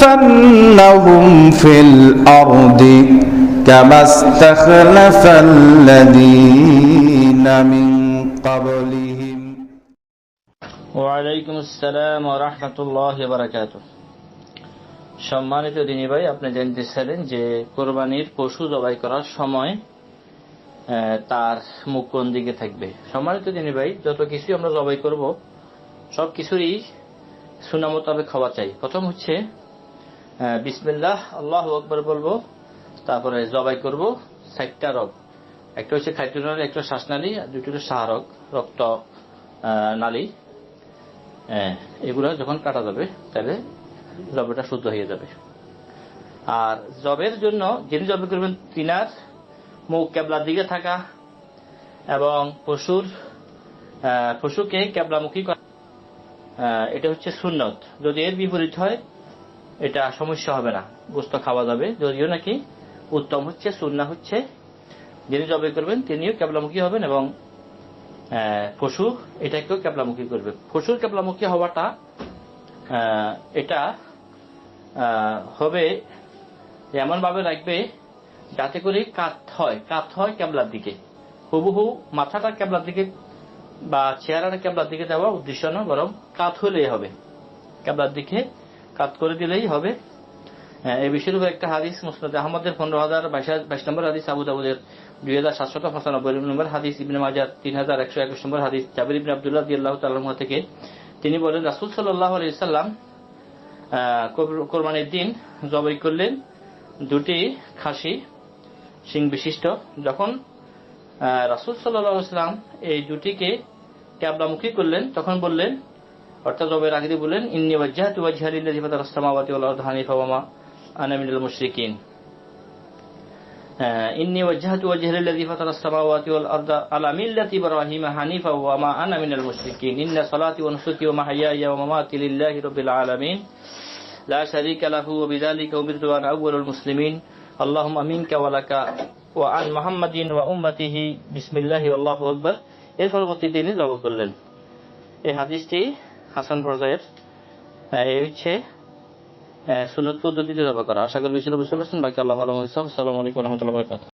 ليستخلفنهم في الأرض كما استخلف الذين من قبلهم ওয়ালাইকুম আসসালাম রহমতুল্লাহ বারাকাত সম্মানিত দিনী ভাই আপনি জানতেছিলেন যে কোরবানির পশু জবাই করার সময় আহ, তার মুখ কোন দিকে থাকবে সম্মানিত দিনী ভাই যত কিছু আমরা জবাই করব সব কিছুরই সুনা মোতাবেক খাওয়া চাই। প্রথম হচ্ছে বিসমিল্লাহ আল্লাহ আকবর বলব তারপরে জবাই করব চারটা রোগ। একটা হচ্ছে খাদ্যনালী একটা শ্বাসনালী আর দুটো হচ্ছে সাহারক রক্ত নালী। হ্যাঁ, এগুলো যখন কাটা যাবে তাহলে জবেটা শুদ্ধ হয়ে যাবে। আর জবের জন্য যিনি জবে করবেন তিনার মুখ ক্যাবলার দিকে থাকা এবং পশুর পশুকে ক্যাবলামুখী করা। এটা হচ্ছে সুন্নত। যদি এর বিপরীত হয়, এটা সমস্যা হবে না। গোস্ত খাওয়া যাবে। যদিও নাকি উত্তম হচ্ছে, সুন্না হচ্ছে, যিনি জবে করবেন তিনিও ক্যাবলামুখী হবেন এবং পশু এটাকেও ক্যাবলামুখী করবে। পশুর ক্যাবলামুখী হওয়াটা এটা হবে এমন ভাবে রাখবে যাতে করে কাত হয়। কাত হয় ক্যাবলার দিকে। হুবহু মাথাটা ক্যাবলার দিকে বা চেহারাটা ক্যাবলার দিকে দেওয়া উদ্দেশ্য না বরং কাত হলেই হবে। ক্যাবলার দিকে কাত করে দিলেই হবে। হ্যাঁ, এই বিষয়ের উপর একটা হাদিস মুসনাদ আহমদের পনেরো হাজার বাইশ নম্বর হাদিস আবু দাবুদের দুই হাজার সাতশত পঁচানব্বই নম্বর হাদিস ইবনে মাজার তিন হাজার একশো একুশ নম্বর হাদিস জাবির ইবনে আবদুল্লাহ দিয়াল্লাহ তাল্লাহ থেকে। তিনি বলেন রাসুল সাল্লাহ আলি সাল্লাম কোরবানির দিন জবাই করলেন দুটি খাসি সিং বিশিষ্ট। যখন রাসুল সাল্লাহ সাল্লাম এই দুটিকে ক্যাবলামুখী করলেন তখন বললেন অর্থাৎ জবের আগে দিয়ে বললেন ইন্নি ওয়াজ্জাহাতু ওয়াজহা লিল্লাযী ফাতারা আস-সামাওয়াতি ওয়াল আরদা হানিফা ওয়া মা আনা মিনাল মুশরিকিন آه، إني وجهت وجهي للذي فطر السماوات والأرض على ملة إبراهيم حنيفا وما أنا من المشركين إن صلاتي ونسكي ومحياي ومماتي لله رب العالمين لا شريك له وبذلك أمرت وأنا أول المسلمين اللهم منك ولك ও আন মোহাম্মদিন ওয়া উম্মাতিহি, বিসমিল্লাহি, আল্লাহ আকবর। এর পরবর্তী তিনি জব করলেন। এই হাদিসটি হাসান পর্যায়ের এই হচ্ছে সুনত পদ্ধতিতে জবা করা। আশা করি বিষয়টা বুঝতে পারছেন। বাকি আল্লাহ আলম সালামালাইকুম রহমতুল্লাহ